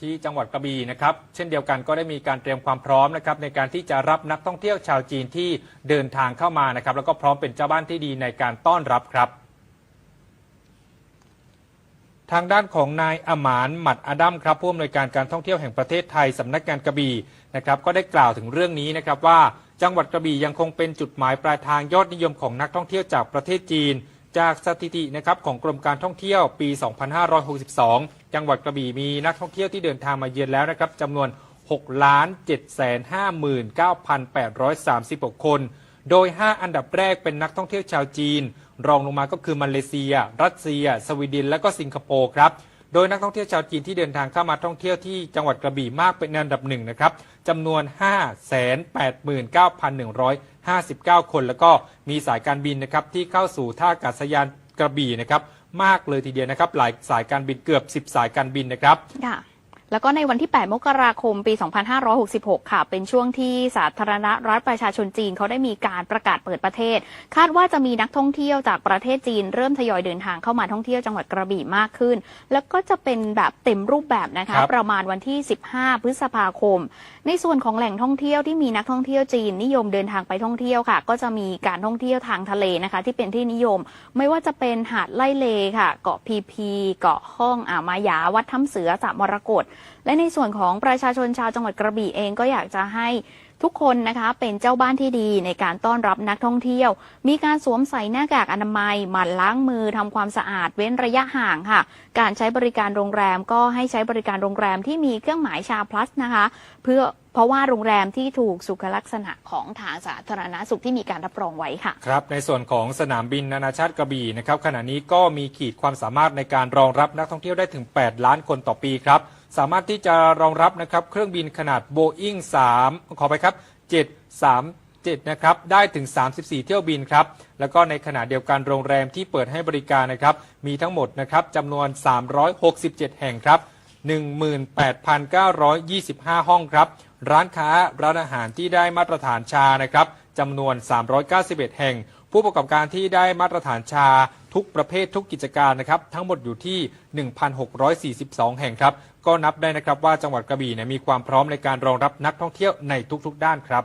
ที่จังหวัดกระบี่นะครับ เช่นเดียวกันก็ได้มีการเตรียมความพร้อมนะครับในการที่จะรับนักท่องเที่ยวชาวจีนที่เดินทางเข้ามานะครับ แล้วก็พร้อมเป็นเจ้าบ้านที่ดีในการต้อนรับครับ ทางด้านของนายอมานหมัดอดัมครับผู้อำนวยการการท่องเที่ยวแห่งประเทศไทยสำนักงานกระบี่นะครับ ก็ได้กล่าวถึงเรื่องนี้นะครับว่าจังหวัดกระบี่ยังคงเป็นจุดหมายปลายทางยอดนิยมของนักท่องเที่ยวจากประเทศจีน จากสถิตินะครับของกรมการท่องเที่ยวปี 2562 จังหวัดกระบี่มีนักท่องเที่ยวที่เดินทางมาเยือนแล้วนะครับจำนวน 6 ล้าน 7 5 9 8 3 6 คน โดย 5 อันดับแรกเป็นนักท่องเที่ยวชาวจีน รองลงมาก็คือมาเลเซีย รัสเซีย สวีเดนและก็สิงคโปร์ครับโดยนักท่องเที่ยวชาวจีนที่เดินทางเข้ามาท่องเที่ยวที่จังหวัดกระบี่มากเป็นอันดับหนึ่งนะครับจำนวน 589,159 คน แล้วก็มีสายการบินนะครับที่เข้าสู่ท่าอากาศยาน กระบี่นะครับมากเลยทีเดียวนะครับหลายสายการบินเกือบ 10 สายการบินนะครับ แล้วก็ในวันที่ 8 มกราคม ปี 2566 ค่ะ เป็นช่วงที่สาธารณรัฐประชาชนจีนเขาได้มีการประกาศเปิดประเทศ คาดว่าจะมีนักท่องเที่ยวจากประเทศจีนเริ่มทยอยเดินทางเข้ามาท่องเที่ยวจังหวัดกระบี่มากขึ้น แล้วก็จะเป็นแบบเต็มรูปแบบนะคะครับประมาณวันที่ 15 พฤษภาคม ในส่วนของแหล่งท่องเที่ยวที่มีนักท่องเที่ยวจีนนิยมเดินทางไปท่องเที่ยวค่ะ ก็จะมีการท่องเที่ยวทางทะเลนะคะ ที่เป็นที่นิยม ไม่ว่าจะเป็นหาดไล่เลค่ะ เกาะพีพี เกาะห้องอ่าวมายา วัดถ้ำเสือสระมรกตและในส่วนของประชาชนชาวจังหวัดกระบี่เองก็อยากจะให้ทุกคนนะคะเป็นเจ้าบ้านที่ดีในการต้อนรับนักท่องเที่ยว มีการสวมใส่หน้ากากอนามัยหมั่นล้างมือทำความสะอาดเว้นระยะห่างค่ะ การใช้บริการโรงแรมก็ให้ใช้บริการโรงแรมที่มีเครื่องหมายชาพลัสนะคะ เพื่อเพราะว่าโรงแรมที่ถูกสุขลักษณะของทางสาธารณสุขที่มีการรับรองไว้ค่ะ ครับ ในส่วนของสนามบินนานาชาติกระบี่นะครับขณะนี้ก็มีขีดความสามารถในการรองรับนักท่องเที่ยวได้ถึง 8 ล้านคนต่อปีครับ สามารถที่จะรองรับนะครับเครื่องบินขนาด Boeing 3 ขอไปครับ 737 นะครับ ได้ถึง 34 เที่ยวบินครับ แล้วก็ในขณะเดียวกันโรงแรมที่เปิดให้บริการนะครับ มีทั้งหมดนะครับจำนวน 367 แห่งครับ 18,925 ห้องครับ ร้านค้าร้านอาหารที่ได้มาตรฐานชานะครับจำนวน 391 แห่ง ผู้ประกอบการที่ได้มาตรฐานชา ทุกประเภททุกกิจการนะครับทั้งหมดอยู่ที่ 1,642 แห่งครับ ก็นับได้นะครับว่าจังหวัดกระบี่เนี่ยมีความพร้อมในการรองรับนักท่องเที่ยวในทุกๆ ด้านครับ